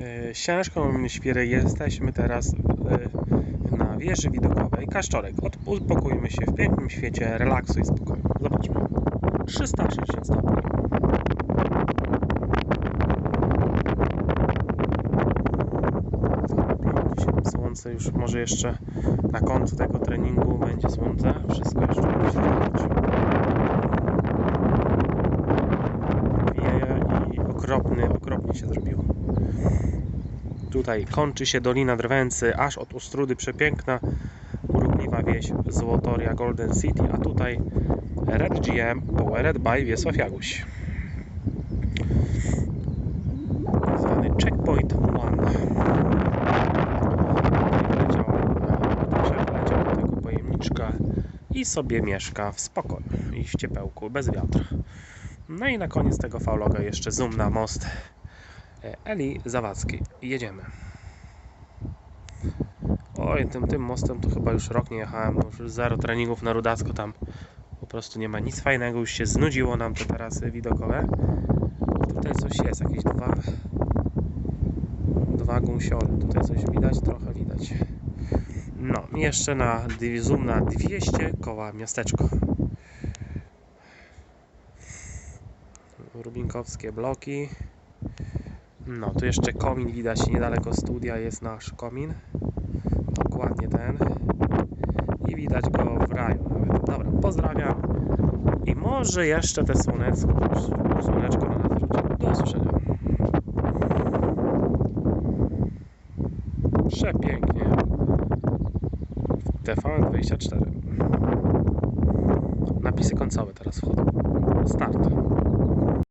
E, Siemaszko, mamy świry. Jesteśmy teraz e, na wieży widokowej Kaszczorek. Uspokójmy się w pięknym świecie relaksu i spokoju. Zobaczmy. 360 stopni. Słońce już może jeszcze na końcu tego treningu będzie słońce. Wszystko jeszcze będzie świecić. Wieje i okropny, się zrobiło. Tutaj kończy się Dolina Drwęcy, aż od Ustrudy przepiękna, urokliwa wieś Złotoria Golden City, a tutaj Red GM Powered by Wiesław Jaguś. Zwany Checkpoint One. Leciał, do tego pojemniczka i sobie mieszka w spokoju i w ciepełku, bez wiatru. No i na koniec tego fauloga jeszcze zoom na most Eli Zawadzkiej. Jedziemy. Oj, tym, tym mostem to chyba już rok nie jechałem, już zero treningów na Rudacko tam po prostu nie ma nic fajnego, już się znudziło nam te tarasy widokowe. Tutaj coś jest, jakieś dwa dwa gąsiole, tutaj coś widać, trochę widać. No, jeszcze na zoom na 200 koła miasteczko. Rubinkowskie bloki. No, tu jeszcze komin widać niedaleko studia jest nasz komin. Dokładnie ten. I widać go w raju nawet. Dobra, pozdrawiam. I może jeszcze te słonecko, słoneczko na nas rzuci. Do usłyszenia. Przepięknie. TVN24. Napisy końcowe teraz wchodzą. Start.